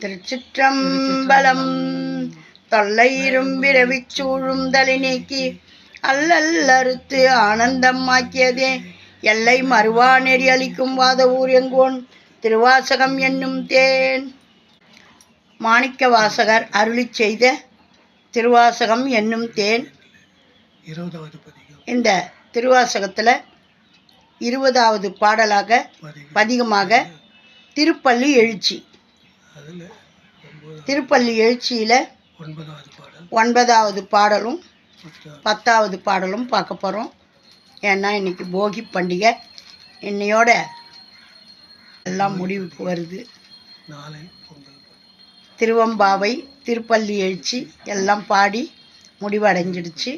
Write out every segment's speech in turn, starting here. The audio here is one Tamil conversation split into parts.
திருச்சிற்றம்பலம். தொல்லை இரும்பிரவிச் சூழும் தலை நீக்கி அல்லல் அறுத்து ஆனந்தம் ஆக்கியதே. எல்லை மறுவா நெறி அளிக்கும் வாத ஊர் எங்கோன் திருவாசகம் என்னும் தேன். மாணிக்க வாசகர் அருளிச் செய்த திருவாசகம் என்னும் தேன். இந்த திருவாசகத்தில் இருபதாவது பாடலாக பதிகம். பதிகமாக திருப்பள்ளி எழுச்சி. திருப்பள்ளி எழுச்சியில் ஒன்பதாவது பாடல். ஒன்பதாவது பாடலும் பத்தாவது. பாடலும் பார்க்க போகிறோம் ஏன்னா இன்னைக்கு போகி பண்டிகை. இன்னையோட எல்லாம் முடிவுக்கு வருது நாளை. திருவம்பாவை திருப்பள்ளி எழுச்சி எல்லாம் பாடி முடிவடைஞ்சிடுச்சு.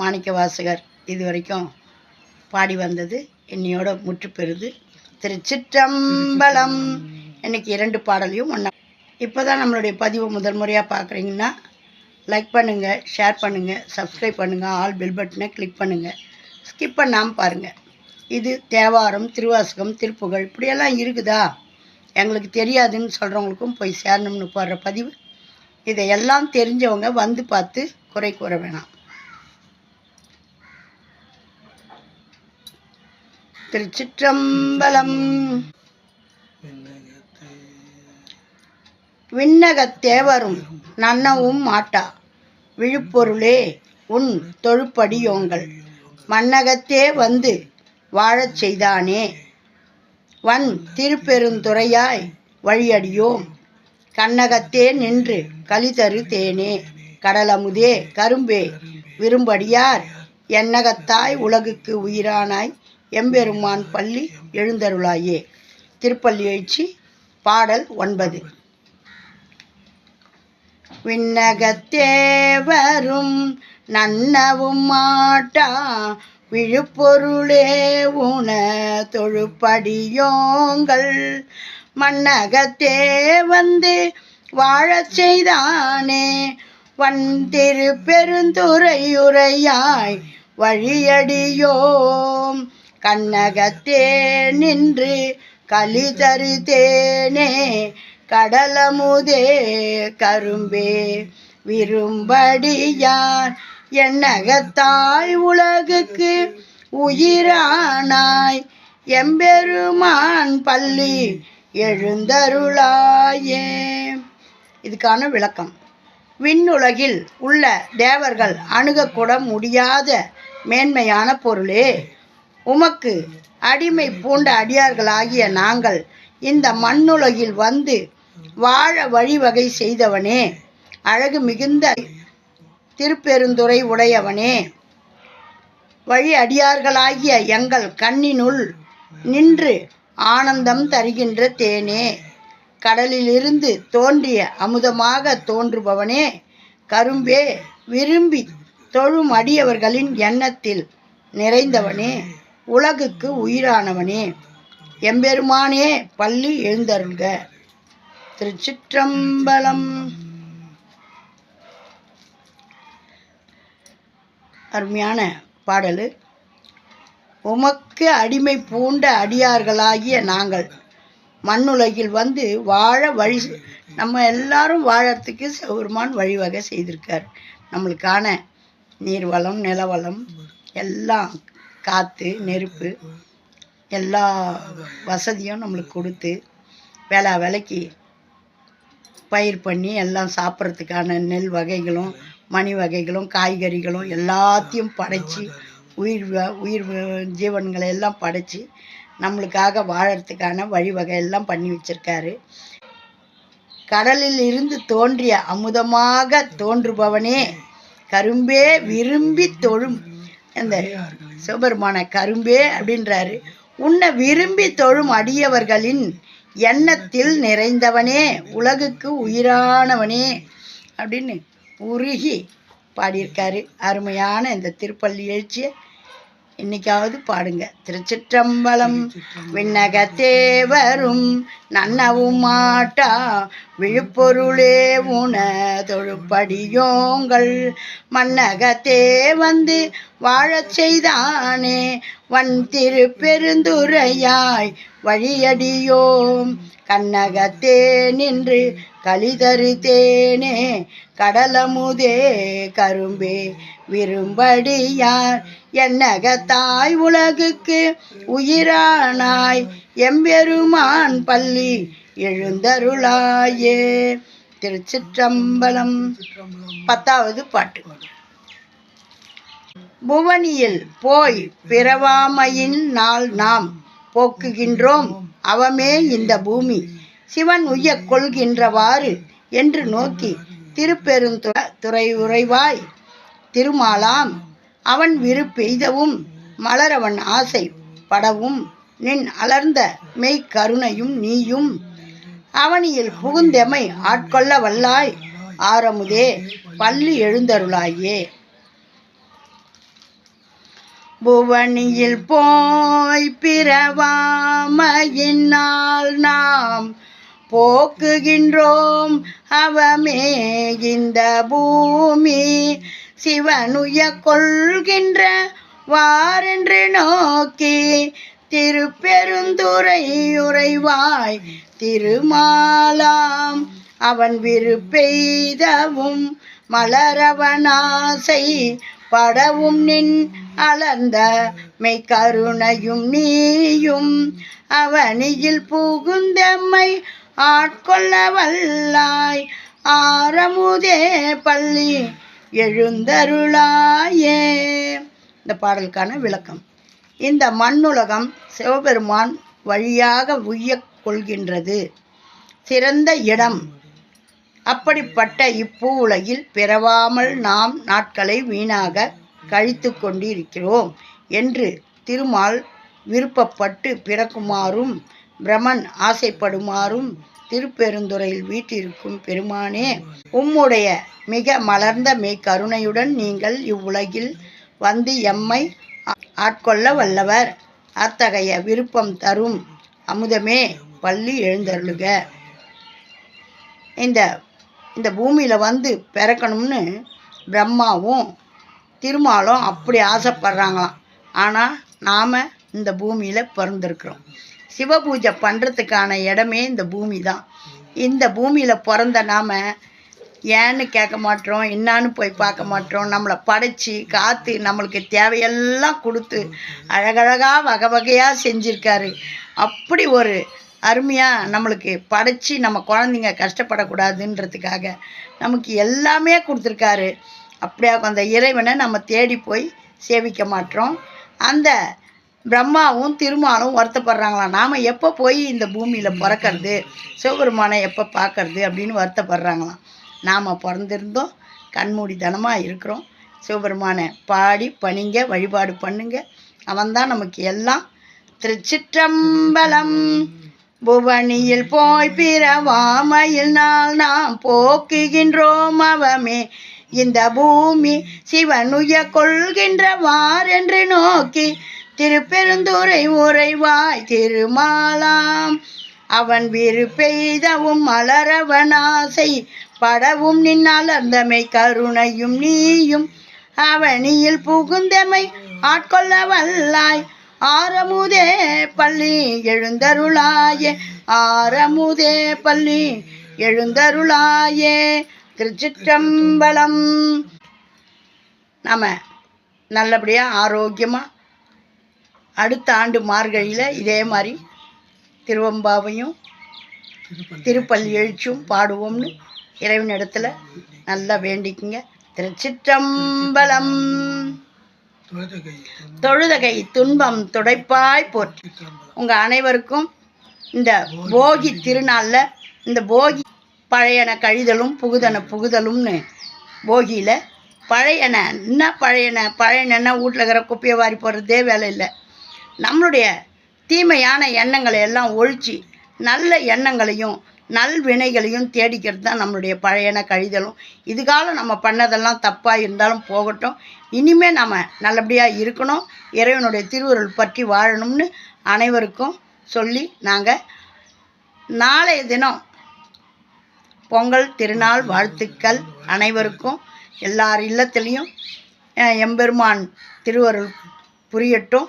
மாணிக்க வாசகர் இது வரைக்கும் பாடி வந்தது. இன்னையோட முற்று பெறுது. திருச்சிற்றம்பலம். இன்னைக்கு இரண்டு பாடலையும் ஒன்றா இப்போ தான் நம்மளுடைய பதிவு முதல் முறையாக பார்க்குறீங்கன்னா லைக் பண்ணுங்கள் ஷேர் பண்ணுங்கள் சப்ஸ்கிரைப் பண்ணுங்கள் ஆல் பெல் பட்டனை கிளிக் பண்ணுங்கள் ஸ்கிப் பண்ணாமல் பாருங்கள் இது தேவாரம் திருவாசகம் திருப்புகழ் இப்படியெல்லாம் இருக்குதா? எங்களுக்கு தெரியாதுன்னு சொல்கிறவங்களுக்கும் போய் சேரணும்னு போடுற பதிவு. இதையெல்லாம் தெரிஞ்சவங்க வந்து பார்த்து குறை கூற வேணாம். திருச்சிற்றம்பலம். விண்ணகத் தேவரும் நன்னவும் மாட்டா. விழுப்பொருளே உன் தொழுப்படியோங்கள் மன்னகத்தே வந்து வாழச் செய்தானே. வன் திருப்பெருந்துறையாய் வழியடியோம். கண்ணகத்தே நின்று கலிதரு தேனே. கடலமுதே கரும்பே விரும்படியார் எண்ணகத்தாய் உலகுக்கு உயிரானாய் எம்பெருமான் பள்ளி எழுந்தருளாயே. திருப்பள்ளி எழுச்சி பாடல் ஒன்பது. விண்ணகத்தேவரும் நன்னவும் மாட்டா. விழுப்பொருளே உண தொழுப்படியோங்கள். மன்னகத்தே வந்து வாழச் செய்தானே. வன் திரு பெருந்துறையுரையாய் வழியடியோம். கண்ணகத்தே நின்று கலி தருதேனே. கடலமுதே கரும்பே விரும்படியார் என்னகத்தாய் உலகுக்கு உயிரானாய். எம்பெருமான் பள்ளி எழுந்தருளாயே. இதுக்கான விளக்கம். விண்ணுலகில் உள்ள தேவர்கள் அணுகக்கூட முடியாத மேன்மையான பொருளே. உமக்கு அடிமை பூண்ட அடியார்களாகிய நாங்கள் இந்த மண்ணுலகில் வந்து வாழ வழிவகை செய்தவனே அழகு மிகுந்த திருப்பெருந்துறை உடையவனே. வழி அடியார்களாகிய எங்கள் கண்ணினுள் நின்று ஆனந்தம் தருகின்ற தேனே. கடலிலிருந்து தோன்றிய அமுதமாக தோன்றுபவனே கரும்பே விரும்பி தொழும் அடியவர்களின் எண்ணத்தில் நிறைந்தவனே உலகுக்கு உயிரானவனே. எம்பெருமானே பள்ளி எழுந்தருள்க. திருச்சிற்றம்பலம். அருமையான பாடல். உமக்கு அடிமை பூண்ட அடியார்களாகிய நாங்கள் மண்ணுலகில் வந்து வாழ வழி நம்ம எல்லாரும் வாழறதுக்கு சௌரமான் வழிவகை செய்திருக்கார். நம்மளுக்கான நீர்வளம் நிலவளம் எல்லாம் காற்று நெருப்பு எல்லா வசதியும் நம்மளுக்கு கொடுத்து வேளா வேலைக்கு பயிர் பண்ணி எல்லாம் சாப்பிட்றதுக்கான நெல் வகைகளும் மணி வகைகளும் காய்கறிகளும் எல்லாத்தையும் படைச்சி உயிர் உயிர் ஜீவன்களை எல்லாம் படைச்சி நம்மளுக்காக வாழறதுக்கான வழிவகை எல்லாம் பண்ணி வச்சிருக்காரு. கடலில் இருந்து தோன்றிய அமுதமாக தோன்றுபவனே கரும்பே விரும்பி தொழும். இந்த சிவபெருமான கரும்பே அப்படின்றாரு. உன்னை விரும்பி தொழும் அடியவர்களின் எண்ணத்தில் நிறைந்தவனே உலகுக்கு உயிரானவனே அப்படின்னு உருகி பாடியிருக்காரு. அருமையான இந்த திருப்பள்ளி எழுச்சியை இன்னைக்காவது பாடுங்க. திருச்சிற்றம்பலம் விண்ணகத்தேவரும் நன்னவும் மாட்டா விழுப்பொருளே உன தொழுப்படியோங்கள் மன்னகத்தே வந்து வாழச் செய்தானே வன் திருப்பெருந்துரையாய் வழியடியோம். கண்ணகத்தே நின்று கலிதரு தேனே கடலமுதே கரும்பே விரும்படியார். என்னகத்தாய் உலகுக்கு உயிரானாய். எம்பெருமான் பள்ளி எழுந்தருளாயே. திருச்சிற்றம்பலம். பத்தாவது பாட்டு. புவனியில் போய் பிறவாமையின் நாள் நாம் போக்குகின்றோம். அவமே இந்த பூமி. சிவன் உய்ய கொள்கின்றவாறு என்று நோக்கி திருப்பெருந்துற துறை உறைவாய். திருமாலாம் அவன் விருப்பெய்தவும் மலரவன் ஆசை படவும் நின் அலர்ந்த மெய் கருணையும் நீயும். அவனியில் புகுந்தெமை ஆட்கொள்ள வல்லாய் ஆரமுதே பள்ளி எழுந்தருளாயே. புவனியில் போய் பிறவாமையினால் நாம் போக்குகின்றோம் அவமே இந்த பூமி சிவனுய கொள்கின்ற வாரென்று நோக்கி திருப்பெருந்துரை உறைவாய் திருமாலாம் அவன் விருப்பெய்தவும் மலரவனாசை படவும் நின் அலர்ந்த மெய்கருணையும் நீயும். அவனியில் புகுந்தம்மை ஆட்கொள்ள வல்லாய். ஆரமுதே பள்ளி எழுந்தருளாயே. இந்த பாடலுக்கான விளக்கம். இந்த மண்ணுலகம் சிவபெருமான் வழியாக உய்ய கொள்கின்றது. சிறந்த இடம் அப்படிப்பட்ட இப்பூ உலகில் பிறவாமல் நாம் நாட்களை வீணாக கழித்து கொண்டிருக்கிறோம் என்று திருமால் விருப்பப்பட்டு பிறக்குமாறும் பிரமன் ஆசைப்படுமாறும் திருப்பெருந்துறையில் வீட்டிருக்கும் பெருமானே உம்முடைய மிக மலர்ந்த மெய் கருணையுடன் நீங்கள் இவ்வுலகில் வந்து எம்மை ஆட்கொள்ள வல்லவர். அத்தகைய விருப்பம் தரும் அமுதமே பள்ளி எழுந்தருளுக. இந்த இந்த பூமியில் வந்து பிறக்கணும்னு பிரம்மாவும் திருமாலும் அப்படி ஆசைப்படுறாங்களாம். ஆனால் நாம் இந்த பூமியில் பிறந்திருக்கிறோம். சிவபூஜை பண்ணுறதுக்கான இடமே இந்த பூமி தான் இந்த பூமியில் பிறந்த நாம் ஏன்னு கேட்க மாட்டோம் என்னான்னு போய் பார்க்க மாட்டோம். நம்மளை படைச்சி காற்று நம்மளுக்கு தேவையெல்லாம் கொடுத்து அழகழகாக வகை வகையாக செஞ்சுருக்காரு. அப்படி ஒரு அருமையாக நம்மளுக்கு படைச்சி நம்ம குழந்தைங்க கஷ்டப்படக்கூடாதுன்றதுக்காக நமக்கு எல்லாமே கொடுத்துருக்காரு. அப்படியா அந்த இறைவனை நம்ம தேடி போய் சேவிக்க மாட்டோம். அந்த பிரம்மாவும் திருமாலும் வருத்தப்படுறாங்களாம் நாம் எப்போ போய் இந்த பூமியில் பிறக்கறது? சிவபெருமானை எப்போ பார்க்கறது அப்படின்னு வருத்தப்படுறாங்களாம் நாம் பிறந்திருந்தோம் கண்மூடித்தனமாக இருக்கிறோம். சிவபெருமானை பாடி பணிங்க வழிபாடு பண்ணுங்க. அவன்தான் நமக்கு எல்லாம். திருச்சிற்றம்பலம். புவனியில் போய் பிறவாமையில் நாள் நாம் போக்குகின்றோம் அவமே. இந்த பூமி சிவனுய கொள்கின்றவார் என்று நோக்கி திருப்பெருந்துறை உறைவாய் திருமாலாம். அவன் விருப்பெய்தவும் மலரவனாசை படவும் நின் அலர்ந்தமை கருணையும் நீயும். அவனியில் புகுந்தமை ஆட்கொள்ள வல்லாய் ஆரமுதே பள்ளி எழுந்தருளாயே. ஆரமுதே பள்ளி எழுந்தருளாயே. திருச்சிற்றம்பலம். நம்ம நல்லபடியாக ஆரோக்கியமாக அடுத்த ஆண்டு மார்கழியில் இதே மாதிரி திருவம்பாவையும் திருப்பள்ளி எழுச்சியும் பாடுவோம்னு இறைவனிடத்துல நல்லா வேண்டிக்குங்க. திருச்சிற்றம்பலம். தொழுதகை துன்பம். துடைப்பாய் போற்றி. உங்கள் அனைவருக்கும் இந்த போகி திருநாளில் இந்த போகி பழையன கழிதலும் புகுதன புகுதலும்னு போகியில் பழையன என்ன பழையன? பழையன வீட்டில் இருக்கிற குப்பையை வாரி போடுறதே வேலை இல்லை. நம்மளுடைய தீமையான எண்ணங்களை எல்லாம் ஒழிச்சு நல்ல எண்ணங்களையும் நல் வினைகளையும் தேடிக்கிறது தான் நம்மளுடைய பழையன கழிதலும். இதுகாலம் நம்ம பண்ணதெல்லாம் தப்பாக இருந்தாலும் போகட்டும். இனிமே நம்ம நல்லபடியாக இருக்கணும். இறைவனுடைய திருவுருள் பற்றி வாழணும்னு அனைவருக்கும் சொல்லி நாங்கள் நாளைய தினம் பொங்கல் திருநாள் வாழ்த்துக்கள் அனைவருக்கும் எல்லார் இல்லத்துலேயும் எம்பெருமான் திருவருள் புரியட்டும்.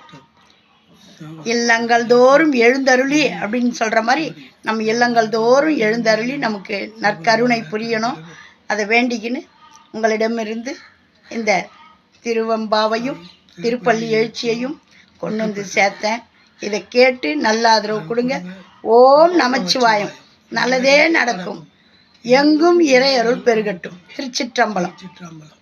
இல்லங்கள் தோறும் எழுந்தருளி அப்படின்னு சொல்கிற மாதிரி நம்ம இல்லங்கள் தோறும் எழுந்தருளி நமக்கு நற்கருணை புரியணும். அதை வேண்டிக்கின்னு உங்களிடமிருந்து இந்த திருவம்பாவையும் திருப்பள்ளி எழுச்சியையும் கொண்டு வந்து சேர்த்தேன். இதை கேட்டு நல்ல ஆதரவு கொடுங்க. ஓம் நமச்சிவாயம். நல்லதே நடக்கும். எங்கும் இறை அருள் பெருகட்டும். திருச்சிற்றம்பலம். சிற்றம்பலம்